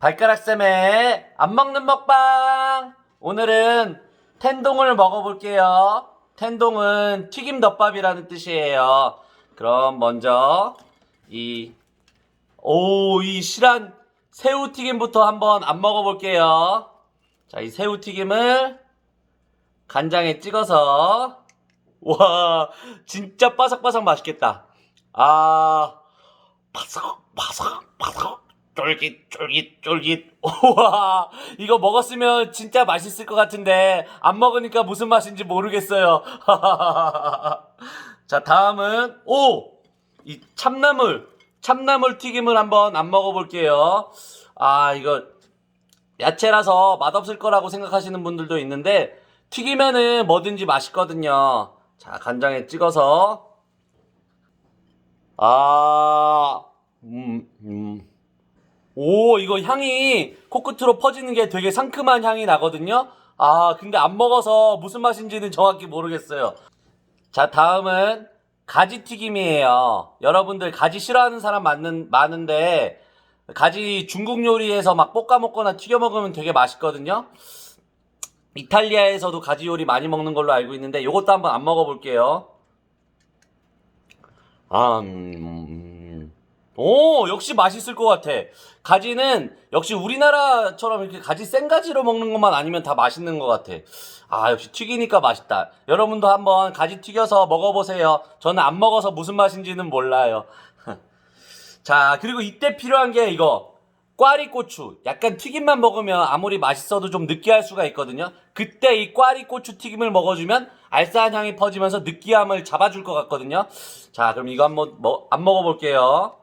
발가락쌤의 안 먹는 먹방! 오늘은 텐동을 먹어볼게요. 텐동은 튀김 덮밥이라는 뜻이에요. 그럼 먼저 이, 오, 이 실한 새우 튀김부터 한번 안 먹어볼게요. 자, 이 새우 튀김을 간장에 찍어서, 와, 진짜 바삭바삭 맛있겠다. 아, 바삭, 바삭, 바삭. 쫄깃, 쫄깃, 쫄깃. 우와, 이거 먹었으면 진짜 맛있을 것 같은데, 안 먹으니까 무슨 맛인지 모르겠어요. 자, 다음은, 오! 이 참나물, 참나물 튀김을 한번 안 먹어볼게요. 아, 이거, 야채라서 맛없을 거라고 생각하시는 분들도 있는데, 튀기면은 뭐든지 맛있거든요. 자, 간장에 찍어서, 아, 음, 음. 오, 이거 향이 코끝으로 퍼지는 게 되게 상큼한 향이 나거든요? 아, 근데 안 먹어서 무슨 맛인지는 정확히 모르겠어요. 자, 다음은 가지튀김이에요. 여러분들 가지 싫어하는 사람 많는, 많은데, 가지 중국 요리에서 막 볶아 먹거나 튀겨 먹으면 되게 맛있거든요? 이탈리아에서도 가지 요리 많이 먹는 걸로 알고 있는데, 요것도 한번 안 먹어볼게요. 아, 음, 오, 역시 맛있을 것 같아. 가지는 역시 우리나라처럼 이렇게 가지 생가지로 먹는 것만 아니면 다 맛있는 것 같아. 아, 역시 튀기니까 맛있다. 여러분도 한번 가지 튀겨서 먹어보세요. 저는 안 먹어서 무슨 맛인지는 몰라요. 자, 그리고 이때 필요한 게 이거. 꽈리고추. 약간 튀김만 먹으면 아무리 맛있어도 좀 느끼할 수가 있거든요. 그때 이 꽈리고추 튀김을 먹어주면 알싸한 향이 퍼지면서 느끼함을 잡아줄 것 같거든요. 자, 그럼 이거 한번 뭐, 안 먹어볼게요.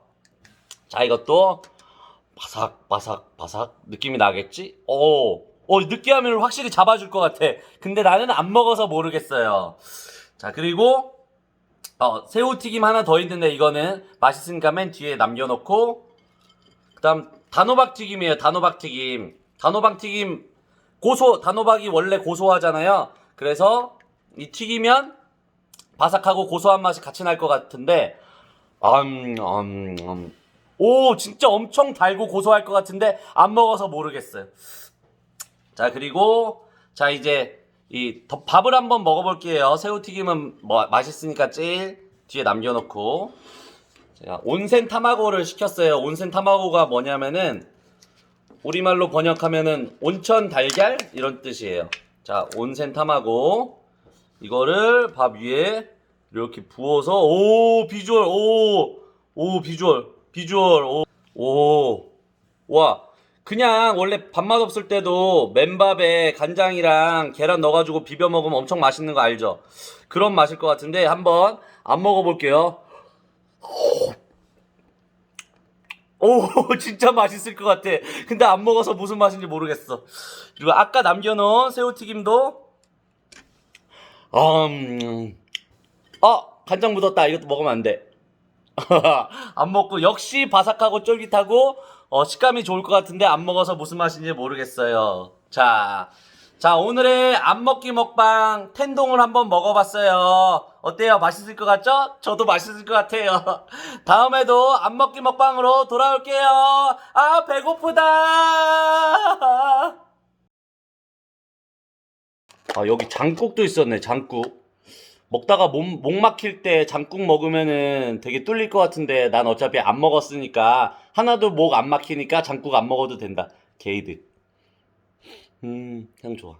자, 이것도 바삭, 바삭, 바삭 느낌이 나겠지? 오, 오, 느끼함을 확실히 잡아줄 것 같아. 근데 나는 안 먹어서 모르겠어요. 자, 그리고 어, 새우튀김 하나 더 있는데 이거는 맛있으니까 맨 뒤에 남겨놓고 그 다음 단호박튀김이에요. 단호박튀김. 단호박튀김 고소 단호박이 원래 고소하잖아요. 그래서 이 튀기면 바삭하고 고소한 맛이 같이 날 것 같은데 음, 음, 음. 오 진짜 엄청 달고 고소할 것 같은데 안 먹어서 모르겠어요. 자 그리고 자 이제 이 더- 밥을 한번 먹어볼게요. 새우튀김은 뭐 맛있으니까 제일 뒤에 남겨놓고 제가 온센 타마고를 시켰어요. 온센 타마고가 뭐냐면은 우리말로 번역하면은 온천 달걀 이런 뜻이에요. 자 온센 타마고 이거를 밥 위에 이렇게 부어서 오 비주얼 오오 비주얼 비주얼 오오와 그냥 원래 밥맛 없을 때도 맨밥에 간장이랑 계란 넣어가지고 비벼 먹으면 엄청 맛있는 거 알죠? 그런 맛일 것 같은데 한번 안 먹어볼게요. 오 진짜 맛있을 것 같아. 근데 안 먹어서 무슨 맛인지 모르겠어. 그리고 아까 남겨놓은 새우튀김도 음, 어 간장 묻었다. 이것도 먹으면 안 돼. 안 먹고 역시 바삭하고 쫄깃하고 어, 식감이 좋을 것 같은데 안 먹어서 무슨 맛인지 모르겠어요. 자, 자 오늘의 안 먹기 먹방 텐동을 한번 먹어봤어요. 어때요? 맛있을 것 같죠? 저도 맛있을 것 같아요. 다음에도 안 먹기 먹방으로 돌아올게요. 아 배고프다. 아 여기 장국도 있었네 장국. 먹다가 몸, 목 막힐 때 장국 먹으면은 되게 뚫릴 것 같은데 난 어차피 안 먹었으니까 하나도 목 안 막히니까 장국 안 먹어도 된다. 게이드. 음, 향 좋아.